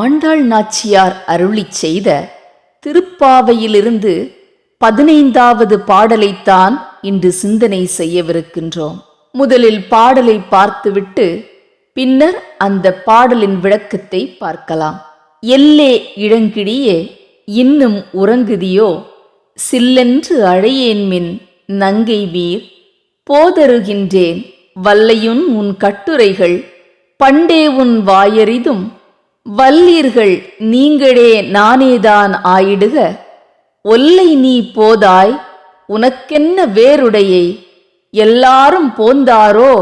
ஆண்டாள் நாச்சியார் அருளிச் செய்த திருப்பாவையிலிருந்து பதினைந்தாவது பாடலைத்தான் இன்று சிந்தனை செய்யவிருக்கின்றோம். முதலில் பாடலை பார்த்துவிட்டு பின்னர் அந்த பாடலின் விளக்கத்தை பார்க்கலாம். எல்லே இளங்கிடியே இன்னும் உறங்குதியோ? சில்லென்று அழையேன்மின் நங்கை வீர் போதருகின்றேன் வல்லையுன் உன் கட்டுரைகள் பண்டே உன் வாயறிதும் வல்லீர்கள் நீங்களே நானேதான் ஆயிடுக. ஒல்லை நீ போதாய் உனக்கென்ன வேறுடையை எல்லாரும் போந்தாரோ?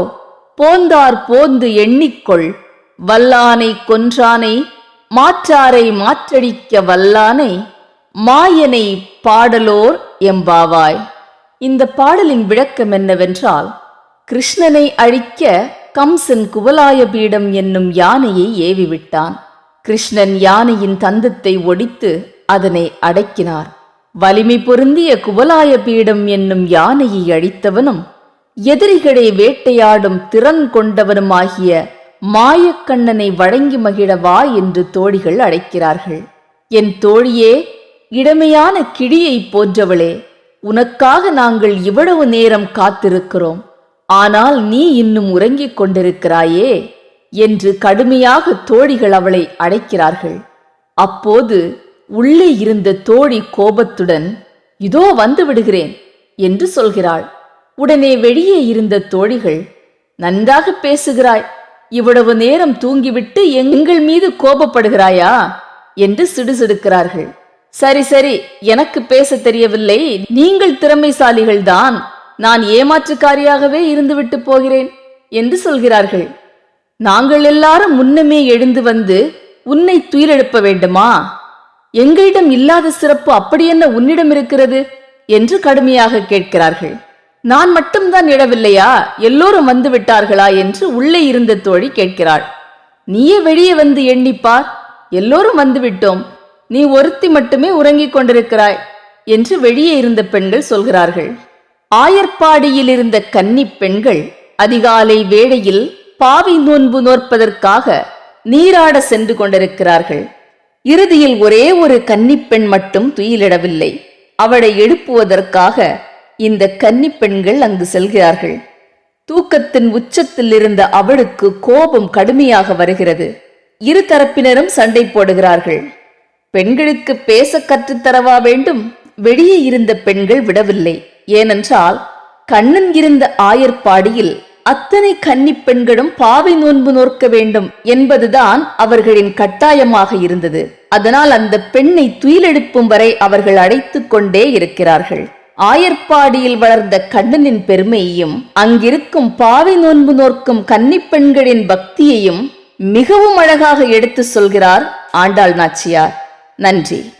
போந்தார் போந்து எண்ணிக்கொள். வல்லானை கொன்றானை மாற்றாரை மாற்றடிக்க வல்லானை மாயனை பாடலோர் எம்பாவாய். இந்த பாடலின் விளக்கம் என்னவென்றால் கிருஷ்ணனை அழிக்க கம்சன் குவலாய பீடம் என்னும் யானையை ஏவிவிட்டான். கிருஷ்ணன் யானையின் தந்தத்தை ஒடித்து அதனை அடக்கினார். வலிமை பொருந்திய குவலாய பீடம் என்னும் யானையை அழித்தவனும் எதிரிகளை வேட்டையாடும் திறன் கொண்டவனுமாகிய மாயக்கண்ணனை வழங்கி மகிழ வா என்று தோழிகள் அழைக்கிறார்கள். என் தோழியே இளமையான கிழியைப் போன்றவளே உனக்காக நாங்கள் இவ்வளவு நேரம் காத்திருக்கிறோம். ஆனால் நீ இன்னும் உறங்கிக் கொண்டிருக்கிறாயே. என்று கடுமையாக தோழிகள் அவளை அழைக்கிறார்கள். அப்போது உள்ளே இருந்த தோழி கோபத்துடன் இதோ வந்து விடுகிறேன் என்று சொல்கிறாள். உடனே வெளியே இருந்த தோழிகள் நன்றாக பேசுகிறாய். இவ்வளவு நேரம் தூங்கிவிட்டு எங்கள் மீது கோபப்படுகிறாயா? என்று சிடுசிடுக்கிறார்கள். சரி சரி எனக்கு பேச தெரியவில்லை. நீங்கள் திறமைசாலிகள்தான். நான் ஏமாற்றுக்காரியாகவே இருந்துவிட்டு போகிறேன் என்று சொல்கிறார்கள். நாங்கள் எல்லாரும் முன்னமே எழுந்து வந்து உன்னை துயிலெழுப்ப வேண்டுமா? எங்களிடம் இல்லாத சிறப்பு அப்படி என்ன உன்னிடம் இருக்கிறது? என்று கடுமையாக கேட்கிறார்கள். நான் மட்டும்தான் இடவில்லையா எல்லோரும் வந்து விட்டார்களா? என்று உள்ளே இருந்த தோழி கேட்கிறாள். நீயே வெளியே வந்து எண்ணிப்பார். எல்லோரும் வந்து விட்டோம். நீ ஒருத்தி மட்டுமே உறங்கிக் கொண்டிருக்கிறாய் என்று வெளியே இருந்த பெண்கள் சொல்கிறார்கள். ஆயர்பாடியில் இருந்த கன்னிப் பெண்கள் அதிகாலை வேளையில் பாவி நோன்பு நோற்பதற்காக நீராட சென்று கொண்டிருக்கிறார்கள். இறுதியில் ஒரே ஒரு கன்னிப்பெண் மட்டும் துயிலிடவில்லை. அவளை எழுப்புவதற்காக இந்த கன்னிப் பெண்கள் அங்கு செல்கிறார்கள். தூக்கத்தின் உச்சத்தில் இருந்த அவளுக்கு கோபம் கடுமையாக வருகிறது. இரு தரப்பினரும் சண்டை போடுகிறார்கள். பெண்களுக்கு பேச கற்றுத்தரவா வேண்டும்? வெளியே இருந்த பெண்கள் விடவில்லை. ஏனென்றால் கண்ணன் இருந்த ஆயர்பாடியில் அத்தனை கன்னிப் பெண்களும் பாவை நோன்பு நோக்க வேண்டும் என்பதுதான் அவர்களின் கட்டாயமாக இருந்தது. அதனால் அந்த பெண்ணை துயிலெடுப்பும் வரை அவர்கள் அழைத்துக் கொண்டே இருக்கிறார்கள். ஆயர்பாடியில் வளர்ந்த கண்ணனின் பெருமையையும் அங்கிருக்கும் பாவை நோன்பு நோக்கும் கன்னிப் பெண்களின் பக்தியையும் மிகவும் அழகாக எடுத்து சொல்கிறார் ஆண்டாள் நாச்சியார். நன்றி.